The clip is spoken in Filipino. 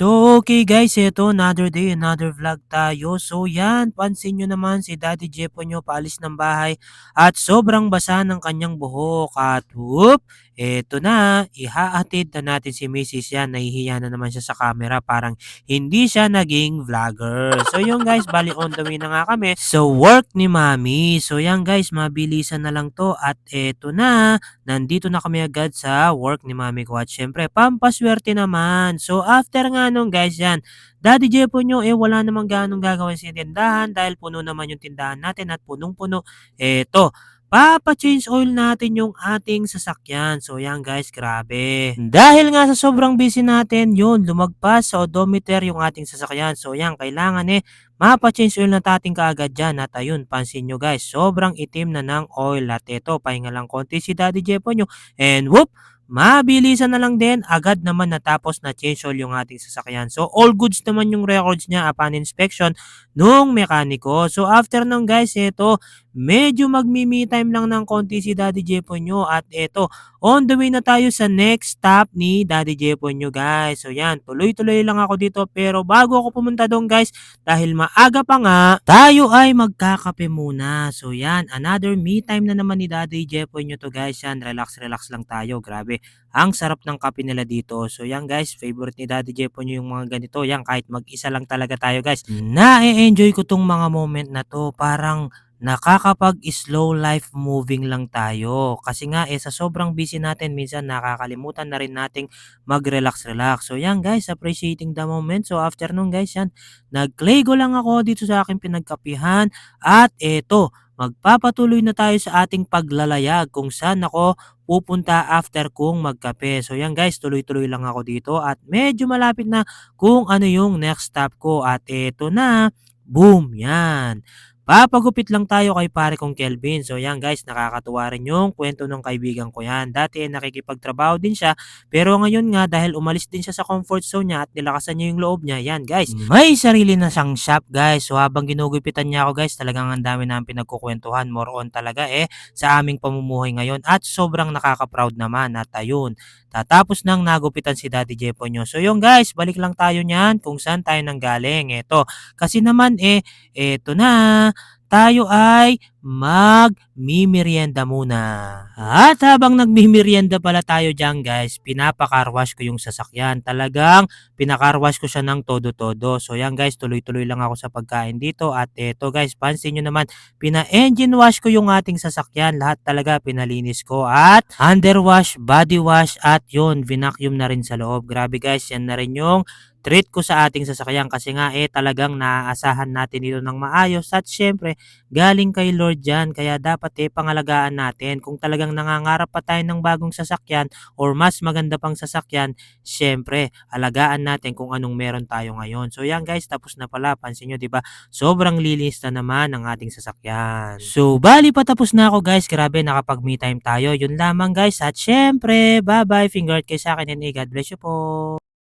So, okay guys, ito another day, another vlog tayo. So, yan, pansin nyo naman si Daddy Jepo nyo paalis ng bahay at sobrang basa ng kanyang buhok. At whoop, eto na, ihaatid na natin si Mrs. yan. Nahihiya na naman siya sa camera, parang hindi siya naging vlogger. So, yun guys, bali on the way na nga kami. So, work ni Mami. So, yan guys, mabilisan na lang to. At eto na, nandito na kami agad sa work ni Mami ko. At syempre, pampaswerte naman. So, after nga nung guys, yan, Daddy Jepo nyo, eh, wala namang ganong gagawin sa tindahan dahil puno naman yung tindahan natin at punong-puno. Eto, papa-change oil natin yung ating sasakyan. So, yan guys, grabe. Dahil nga sa sobrang busy natin, yun, lumagpas sa odometer yung ating sasakyan. So, yan, kailangan eh, mapa-change oil na tating kaagad dyan. At ayun, pansin nyo guys, sobrang itim na ng oil. At ito, pahinga lang konti si Daddy Jepo nyo. And whoop, mabilisan na lang din, agad naman natapos na change yung ating sasakyan. So, all goods naman yung records niya upon inspection nung mekaniko. So, after nung guys, ito, medyo magmi-me time lang ng konti si Daddy Jepo nyo. At ito, on the way na tayo sa next stop ni Daddy Jepo nyo guys. So, yan, tuloy-tuloy lang ako dito. Pero bago ako pumunta doon guys, dahil maaga pa nga, tayo ay magkakape muna. So, yan, another me time na naman ni Daddy Jepo nyo to guys. Yan, relax-relax lang tayo. Grabe, ang sarap ng kape nila dito. So yan guys, favorite ni Daddy Jepo nyo yung mga ganito. Yan, kahit mag-isa lang talaga tayo guys. Na-enjoy ko tong mga moment na to. Parang nakakapag-slow life moving lang tayo. Kasi nga eh sa sobrang busy natin, minsan nakakalimutan na rin nating mag-relax-relax. So yan guys, appreciating the moment. So after nun guys, yan, nag-claygo lang ako dito sa aking pinagkapihan. At eto, magpapatuloy na tayo sa ating paglalayag kung saan ako pupunta after kong magkape. So yan guys, tuloy-tuloy lang ako dito at medyo malapit na kung ano yung next stop ko. At eto na, boom, yan. Papagupit lang tayo kay pare kong Kelvin. So yan guys, nakakatuwa rin yung kwento ng kaibigan ko yan. Dati nakikipagtrabaho din siya, pero ngayon nga dahil umalis din siya sa comfort zone niya at nilakasan niya yung loob niya, yan guys. May sarili na siyang shop guys. So habang ginugupitan niya ako guys, talagang ang dami namin pinagkukwentuhan. More on talaga eh sa aming pamumuhay ngayon at sobrang nakaka-proud naman at ayun. Tatapos nang nagupitan si Daddy Jepo nyo. So yung guys, balik lang tayo niyan kung saan tayo nanggaling. Eto, kasi naman eh, eto na, tayo ay magmimerienda muna. At habang nagmimerienda pala tayo dyan guys, pinapakarwash ko yung sasakyan. Talagang pinakarwash ko siya ng todo-todo. So yan guys, tuloy-tuloy lang ako sa pagkain dito. At eto guys, pansin nyo naman, pina-engine wash ko yung ating sasakyan. Lahat talaga pinalinis ko. At underwash, body wash at yun, vinacuum na rin sa loob. Grabe guys, yan na rin yung treat ko sa ating sasakyan kasi nga eh talagang naaasahan natin ito ng maayos at syempre galing kay Lord yan kaya dapat eh pangalagaan natin. Kung talagang nangangarap pa tayo ng bagong sasakyan or mas maganda pang sasakyan syempre alagaan natin kung anong meron tayo ngayon. So yan guys tapos na pala. Pansin nyo di ba? Sobrang linis na naman ang ating sasakyan. So bali pa tapos na ako guys. Grabe nakapag me time tayo. Yun lamang guys. At syempre bye bye finger kay sa akin and eh, God bless you po